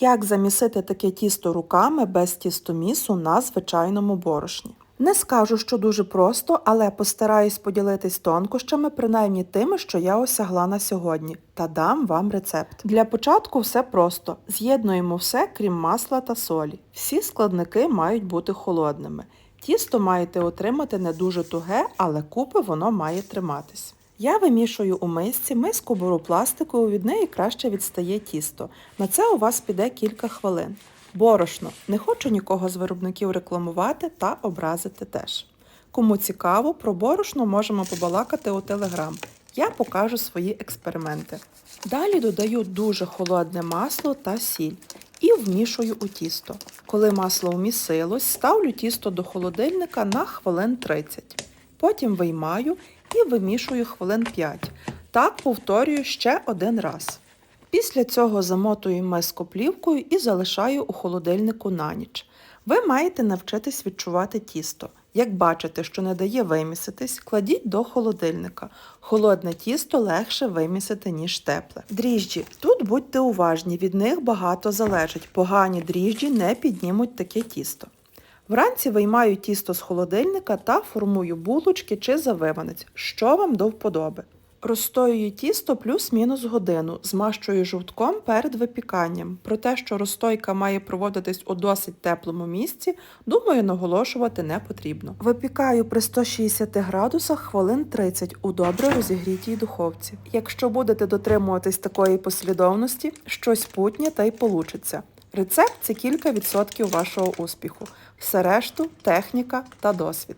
Як замісити таке тісто руками без тістомісу на звичайному борошні? Не скажу, що дуже просто, але постараюсь поділитись тонкощами, принаймні тими, що я осягла на сьогодні, та дам вам рецепт. Для початку все просто. З'єднуємо все, крім масла та солі. Всі складники мають бути холодними. Тісто маєте отримати не дуже туге, але купи воно має триматись. Я вимішую у мисці, миску беру пластикову, від неї краще відстає тісто. На це у вас піде кілька хвилин. Борошно. Не хочу нікого з виробників рекламувати та образити теж. Кому цікаво, про борошно можемо побалакати у Телеграм. Я покажу свої експерименти. Далі додаю дуже холодне масло та сіль і вмішую у тісто. Коли масло вмісилось, ставлю тісто до холодильника на хвилин 30. Потім виймаю і вимішую хвилин 5. Так повторюю ще один раз. Після цього замотую миску плівкою і залишаю у холодильнику на ніч. Ви маєте навчитись відчувати тісто. Як бачите, що не дає виміситись, кладіть до холодильника. Холодне тісто легше вимісити, ніж тепле. Дріжджі. Тут будьте уважні, від них багато залежить. Погані дріжджі не піднімуть таке тісто. Вранці виймаю тісто з холодильника та формую булочки чи завиванець, що вам до вподоби. Розстоюю тісто плюс-мінус годину, змащую жовтком перед випіканням. Про те, що розстойка має проводитись у досить теплому місці, думаю, наголошувати не потрібно. Випікаю при 160 градусах хвилин 30 у добре розігрітій духовці. Якщо будете дотримуватись такої послідовності, щось путнє та й получиться. Рецепт це кілька відсотків вашого успіху. Все решту техніка та досвід.